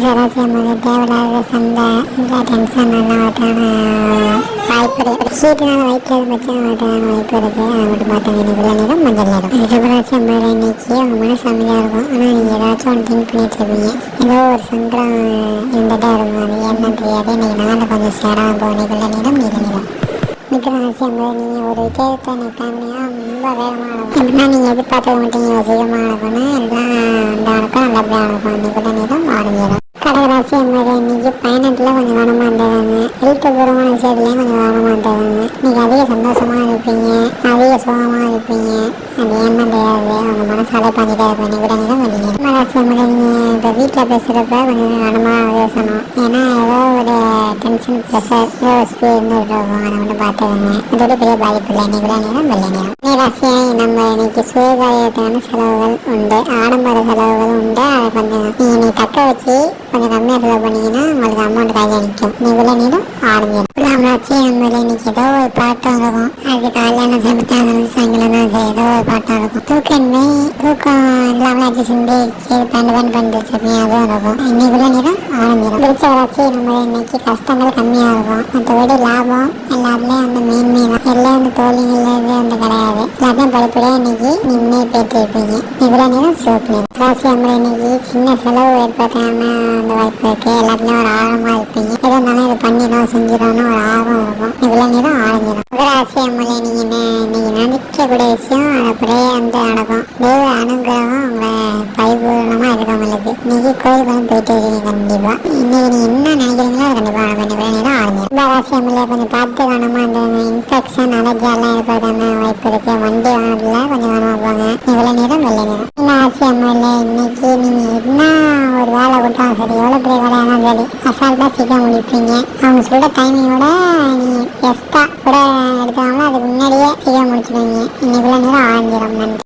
Friends சராசி அம்மது தேவையில்லாத சண்டை இல்லை டென்ஷன் எல்லாம் வரதுக்கான வாய்ப்பு இருக்குது ஹீட்னால வயிற்றுல பிரச்சனை வரதுக்கான வாய்ப்பு இருக்குது அதை மட்டும் பார்த்தாங்க இன்னைக்கு நேரம் மஞ்சள் நேரம் ரிஷபராசி அம்மது இன்னைக்கு உங்க மனசு அமைதியாக இருக்கும். ஆனால் நீங்கள் ஏதாச்சும் ஒன்று திங்க் பண்ணிட்டு இருப்பீங்க ஏதோ ஒரு சங்கடம் இருந்துகிட்டே இருக்கும். அது என்ன தெரியாது. இன்றைக்கி நாளில் கொஞ்சம் சேடாக போகும் இன்னைக்கு நேரம் நிறம் நீல நிறம். மிதராசி அம்மது நீங்கள் ஒரு விஷயத்தை நீ ஃபேமிலியாக ரொம்ப வேகமாக இருக்கும் எப்படின்னா நீங்கள் எதிர்பார்த்துக்க மாட்டீங்க ஒரு சீக்கிரமாக நடக்கணும் எல்லாம் இந்த நடக்கும் நல்லபடியாக நடக்கும். இன்னைக்கு நேரம் கவனமாக இருந்ததாங்க எழுத்துப்பூர்வமான விஷயத்துலேயும் கொஞ்சம் கவனமாக இருந்ததாங்க இன்னைக்கு அதிக சந்தோஷமாக இருப்பீங்க. அதிக சுகமாக இருப்பீங்க. அது ஏன்னா தெரியாது. அவங்க மனசு அலைப்பாஞ்சிட்டே இருக்கும். இன்னைக்கு விட நேரம் வெளியே கடகராசி நீங்கள் இப்போ வீட்டில் பேசுகிறப்ப கொஞ்சம் கவனமாக பேசணும். ஏன்னா ஏதோ ஒரு டென்ஷன் ப்ரெஷர் ஏதோ ஸ்பீ ஸ்பீட் இருந்துகிட்டு இருக்கும் அதை மட்டும் பார்த்துக்கோங்க. அதோட பெரிய பாதிப்பு இல்லை. இன்னைக்கு விட நேரம் வெள்ளை நேரம் நீராசியாய் நம்ம இன்னைக்கு சுயகாரியத்தான செலவுகள் உண்டு. ஆடம்பர செலவுகள் உண்டு. அதை கொஞ்சம் நீங்கள் தக்க வச்சு கொஞ்சம் கம்மியாக செலவு பண்ணிங்கன்னா உங்களுக்கு அமௌண்ட் கையில் நிற்கும் இன்னைக்கு உள்ள நீரும் ஆரஞ்சிடும் ராமராட்சி நம்ம இன்னைக்கு ஏதோ ஒரு பாட்டம் இருக்கும் அது காலையான சமைச்சாங்க சாயங்காலம் தான் சரி ஏதோ ஒரு பாட்டம் இருக்கும் தூக்கமே தூக்கம் இல்லாமல் அடிச்சு சிந்தி பண்ணு பண்ணு பண்ணிட்டு இருப்பீங்க அதுவும் இருக்கும். இன்னைக்குள்ள நேரம் ஆரம்பிடும் பிடிச்ச வளர்ச்சி நம்ம இன்னைக்கு கஷ்டங்கள் கம்மியாக இருக்கும். மற்றபடி லாபம் எல்லாத்துலேயும் அந்த மேன்மை தான். எல்லாம் அந்த தோல்விகள் இது அந்த கிடையாது. எல்லாத்தையும் படிப்படியாக இன்னைக்கு நின்று பேட்டு இருப்பீங்க இவ்வளோ நேரம் சிவப்பு நேரம் ராசி அம்மன் இன்னைக்கு சின்ன செலவு ஏற்படுத்தாம அந்த வாய்ப்பு இருக்கு. எல்லாத்துலேயும் ஒரு ஆழமாக இருப்பீங்க. எதாக இருந்தாலும் இது பண்ணிடும் செஞ்சிடணும்னு ஒரு ஆர்வம் இருக்கும். இவ்வளோ நேரம் ஆரம்பிடும் ராசி அம்மன் நீங்கள் என்ன இன்னைக்கு நினைக்கக்கூடிய விஷயம் அப்படியே வந்து நடக்கும் தெய்வ அனுகிரகம் உங்களை பரிபூர்ணமாக இருக்கும் உங்களுக்கு இன்னைக்கு கோயிலுக்கு வந்து போயிட்டு இருக்கீங்க கண்டிப்பாக இன்னைக்கு நீங்கள் என்ன நினைக்கிறீங்களோ அது கண்டிப்பாக நடக்கும் இவ்வளோ ஆளுங்க. ரொம்ப அவசியம் ராசி கொஞ்சம் பார்த்து கவனமாக அந்த இன்ஃபெக்ஷன் அலர்ஜி எல்லாம் ஏற்படுறதான வாய்ப்பு இருக்கு. வண்டி வாங்கினதுல கொஞ்சம் கவனமாக போங்க. இவ்வளோ நேரம் வெள்ளை நேரம். இந்த அவசியம் இல்லை இன்னைக்கு நீங்கள் என்ன ஒரு வேலை கொடுத்தாலும் சரி எவ்வளோ பெரிய வேலையாக இருந்தாலும் சரி. அசால்ட்டாக சீக்கிரம் முடிப்பீங்க. அவங்க சொல்கிற டைமிங்கோட நீங்கள் எக்ஸ்ட்ரா கூட எடுத்தாங்கன்னா அதுக்கு முன்னாடியே சீக்கிரம் முடிச்சிடுவீங்க இன்னைக்குள்ள நேரம் ஆரஞ்சிடும் நன்றி.